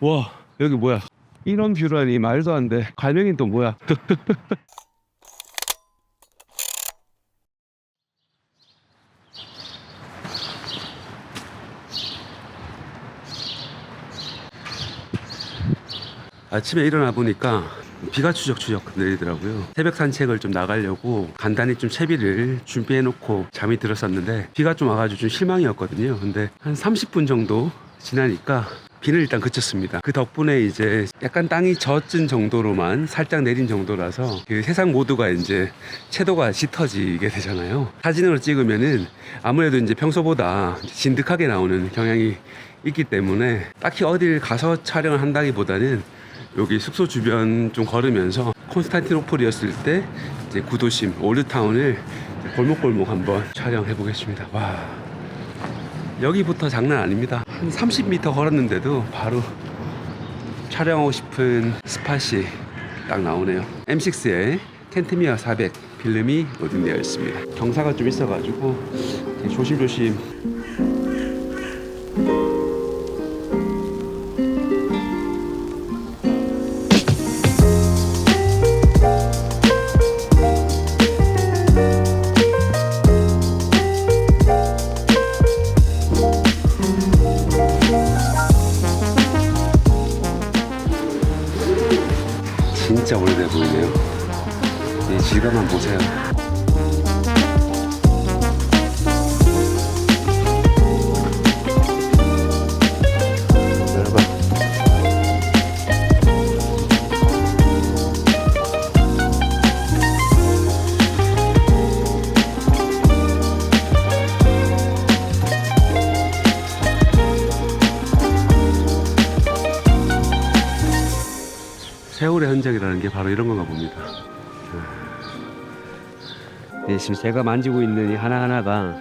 와 여기 뭐야 이런 뷰라니 말도 안돼 갈매기는 또 뭐야 아침에 일어나 보니까 비가 추적추적 내리더라고요. 새벽 산책을 좀 나가려고 간단히 좀 채비를 준비해 놓고 잠이 들었었는데 비가 좀 와가지고 좀 실망이었거든요. 근데 한 30분 정도 지나니까 비는 일단 그쳤습니다. 그 덕분에 이제 약간 땅이 젖은 정도로만 살짝 내린 정도라서 그 세상 모두가 이제 채도가 짙어지게 되잖아요. 사진으로 찍으면은 아무래도 이제 평소보다 진득하게 나오는 경향이 있기 때문에 딱히 어딜 가서 촬영을 한다기보다는 여기 숙소 주변 좀 걸으면서 콘스탄티노폴이었을 때 이제 구도심 올드타운을 골목골목 한번 촬영해 보겠습니다. 와 여기부터 장난 아닙니다. 한 30m 걸었는데도 바로 촬영하고 싶은 스팟이 딱 나오네요. M6에 캔트미아 400 필름이 로딩되어 있습니다. 경사가 좀 있어가지고 조심조심 세월의 흔적이라는 게 바로 이런 건가 봅니다. 네, 지금 제가 만지고 있는 이 하나하나가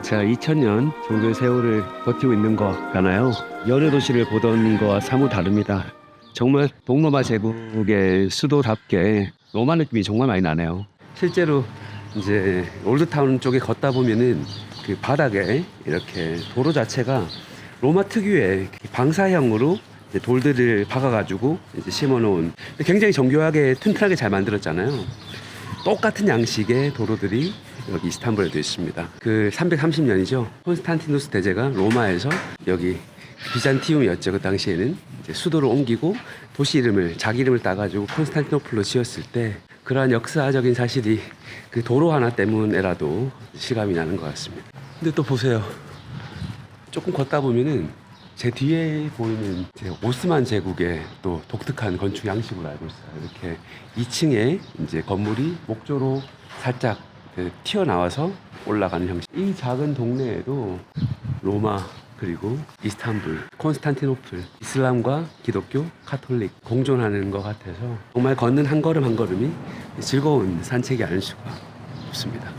제가 2000년 정도의 세월을 버티고 있는 거잖아요. 연해 도시를 보던 거와 사뭇 다릅니다. 정말 동로마 제국의 수도답게 로마 느낌이 정말 많이 나네요. 실제로 이제 올드타운 쪽에 걷다 보면은 그 바닥에 이렇게 도로 자체가 로마 특유의 방사형으로 돌들을 박아가지고 이제 심어놓은 굉장히 정교하게 튼튼하게 잘 만들었잖아요. 똑같은 양식의 도로들이 여기 이스탄불에도 있습니다. 그 330년이죠. 콘스탄티누스 대제가 로마에서 여기 비잔티움이었죠. 그 당시에는 이제 수도를 옮기고 도시 이름을 자기 이름을 따가지고 콘스탄티노플로 지었을 때 그러한 역사적인 사실이 그 도로 하나 때문에라도 실감이 나는 것 같습니다. 근데 또 보세요. 조금 걷다 보면은 제 뒤에 보이는 이제 오스만 제국의 또 독특한 건축 양식으로 알고 있어요. 이렇게 2층에 이제 건물이 목조로 살짝 그 튀어나와서 올라가는 형식. 이 작은 동네에도 로마 그리고 이스탄불, 콘스탄티노플, 이슬람과 기독교, 카톨릭 공존하는 것 같아서 정말 걷는 한 걸음 한 걸음이 즐거운 산책이 아닐 수가 없습니다.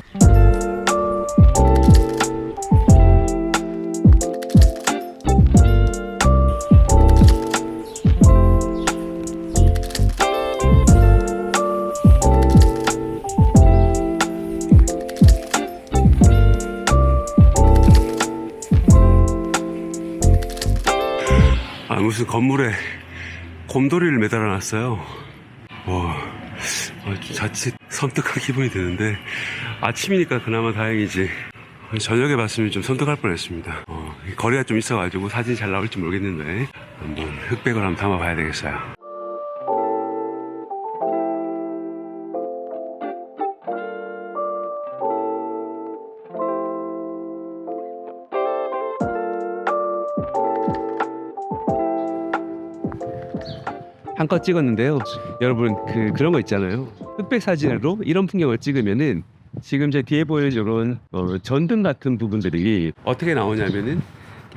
무슨 건물에 곰돌이를 매달아 놨어요. 와, 아, 좀 자칫 섬뜩한 기분이 드는데 아침이니까 그나마 다행이지. 저녁에 봤으면 좀 섬뜩할 뻔했습니다. 어, 이 거리가 좀 있어가지고 사진이 잘 나올지 모르겠는데 한번 흑백을 한번 담아봐야 되겠어요. 한껏 찍었는데요. 여러분 그 그런 거 있잖아요. 흑백 사진으로 이런 풍경을 찍으면은 지금 제 뒤에 보이는 이런 어, 전등 같은 부분들이 어떻게 나오냐면은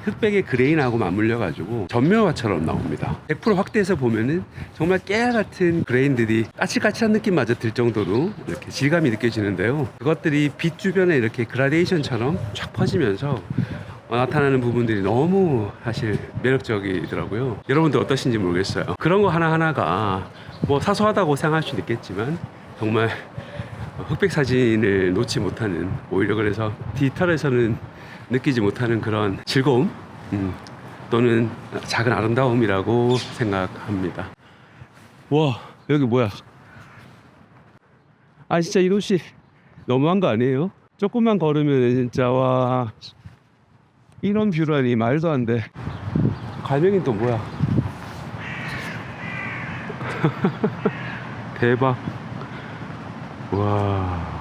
흑백의 그레인하고 맞물려 가지고 전묘화처럼 나옵니다. 100% 확대해서 보면은 정말 깨알 같은 그레인들이 까칠까칠한 느낌마저 들 정도로 이렇게 질감이 느껴지는데요. 그것들이 빛 주변에 이렇게 그라데이션처럼 쫙 퍼지면서 어, 나타나는 부분들이 너무 사실 매력적이더라고요. 여러분들 어떠신지 모르겠어요. 그런 거 하나하나가 뭐 사소하다고 생각할 수도 있겠지만 정말 흑백 사진을 놓지 못하는 오히려 그래서 디지털에서는 느끼지 못하는 그런 즐거움 음, 또는 작은 아름다움이라고 생각합니다. 와 여기 뭐야? 아 진짜 이 도시 너무한 거 아니에요? 조금만 걸으면 진짜 와 이런 뷰라니 말도 안 돼. 갈매기는 또 뭐야? 대박. 와.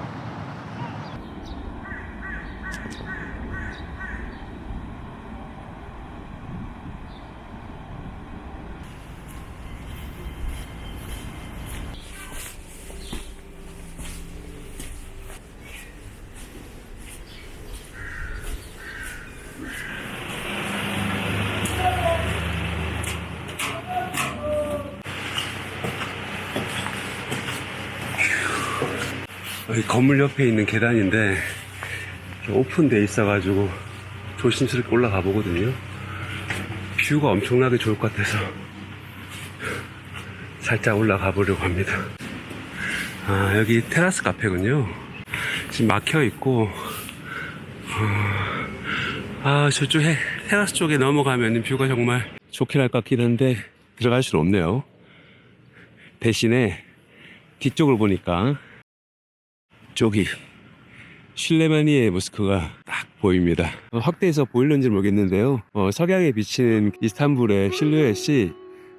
건물 옆에 있는 계단인데 오픈돼 있어가지고 조심스럽게 올라가 보거든요. 뷰가 엄청나게 좋을 것 같아서 살짝 올라가 보려고 합니다. 아 여기 테라스 카페군요. 지금 막혀 있고 아 저쪽 에 테라스 쪽에 넘어가면 뷰가 정말 좋긴 할 것 같긴 한데 들어갈 수는 없네요. 대신에 뒤쪽을 보니까 저기 실레마니의 모스크가 딱 보입니다. 어, 확대해서 보일는지 모르겠는데요. 어, 석양에 비치는 이스탄불의 실루엣이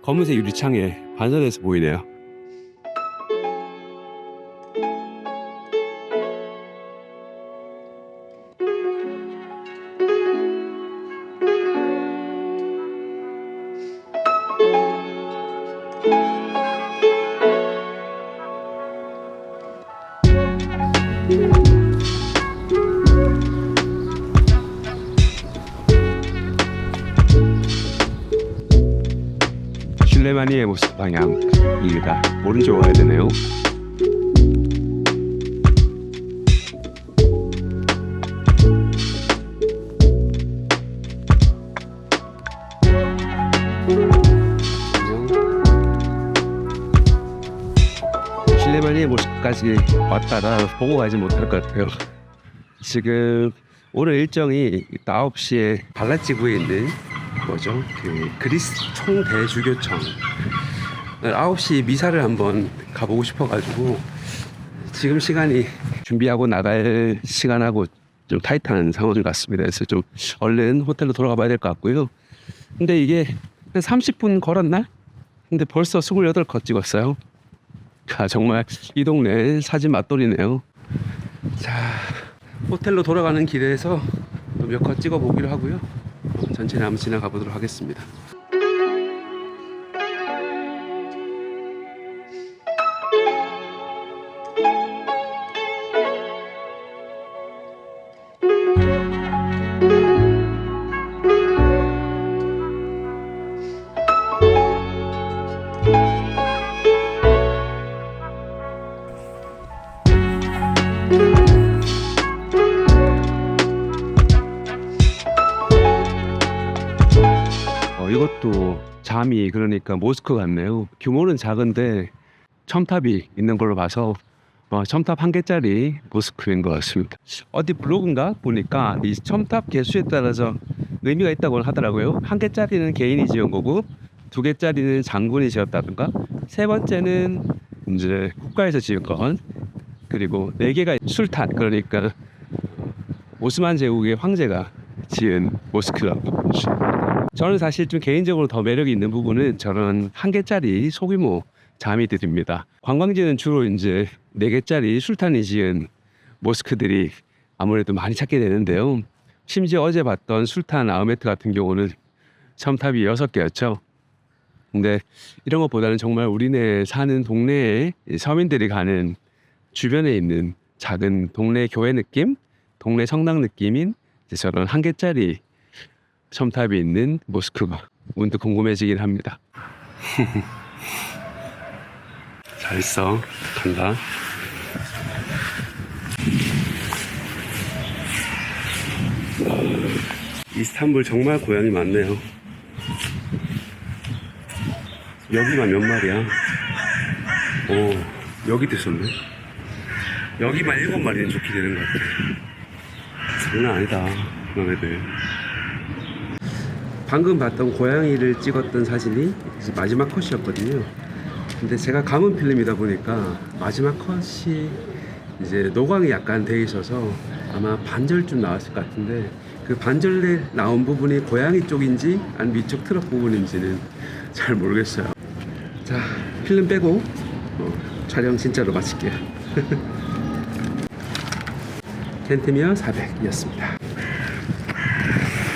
검은색 유리창에 반사돼서 보이네요. 실레마니의 모습 방향입니다. 오른쪽으로 가야 되네요. 실레마니의 모습까지 왔다가 보고 가지 못할 것 같아요. 지금 오늘 일정이 9시에 발라지구에 있는 뭐죠? 그 그리스 총대주교청 9시 미사를 한번 가보고 싶어가지고 지금 시간이 준비하고 나갈 시간하고 좀 타이트한 상황 같습니다. 그래서 좀 얼른 호텔로 돌아가 봐야 될 것 같고요. 근데 이게 한 30분 걸었나? 근데 벌써 28컷 찍었어요. 아, 정말 이 동네 사진 맛돌이네요. 자, 호텔로 돌아가는 길에서 몇 컷 찍어 보기로 하고요. 천천히 한번 지나가 보도록 하겠습니다. 어, 이것도 잠이 그러니까 모스크 같네요. 규모는 작은데 첨탑이 있는 걸로 봐서 어, 첨탑 한 개짜리 모스크인 것 같습니다. 어디 블로그인가 보니까 이 첨탑 개수에 따라서 의미가 있다고 하더라고요. 한 개짜리는 개인이 지은 거고 두 개짜리는 장군이 지었다든가 세 번째는 이제 국가에서 지은 건 그리고 네 개가 술탄 그러니까 오스만 제국의 황제가 지은 모스크라고 저는 사실 좀 개인적으로 더 매력이 있는 부분은 저런 한 개짜리 소규모 자미들입니다. 관광지는 주로 이제 네 개짜리 술탄이 지은 모스크들이 아무래도 많이 찾게 되는데요. 심지어 어제 봤던 술탄 아흐메트 같은 경우는 첨탑이 여섯 개였죠. 근데 이런 것보다는 정말 우리네 사는 동네에 서민들이 가는 주변에 있는 작은 동네 교회 느낌, 동네 성당 느낌인 저런 한 개짜리 첨탑이 있는 모스크바 문득 궁금해지긴 합니다. 잘 있어 간다. 이스탄불 정말 고양이 많네요. 여기만 몇 마리야? 오 여기도 있었네. 여기만 일곱 마리는 좋게 되는 것 같아. 啊 어, 뭐, 어, 어, 어, 장난 아니다. 너네들. 방금 봤던 고양이를 찍었던 사진이 이제 마지막 컷이었거든요. 근데 제가 감은 필름이다 보니까 마지막 컷이 이제 노광이 약간 돼 있어서 아마 반절쯤 나왔을 것 같은데 그 반절에 나온 부분이 고양이 쪽인지 아니면 위쪽 트럭 부분인지는 잘 모르겠어요. 자, 필름 빼고 어, 촬영 진짜로 마칠게요. 켄트미어 400이었습니다.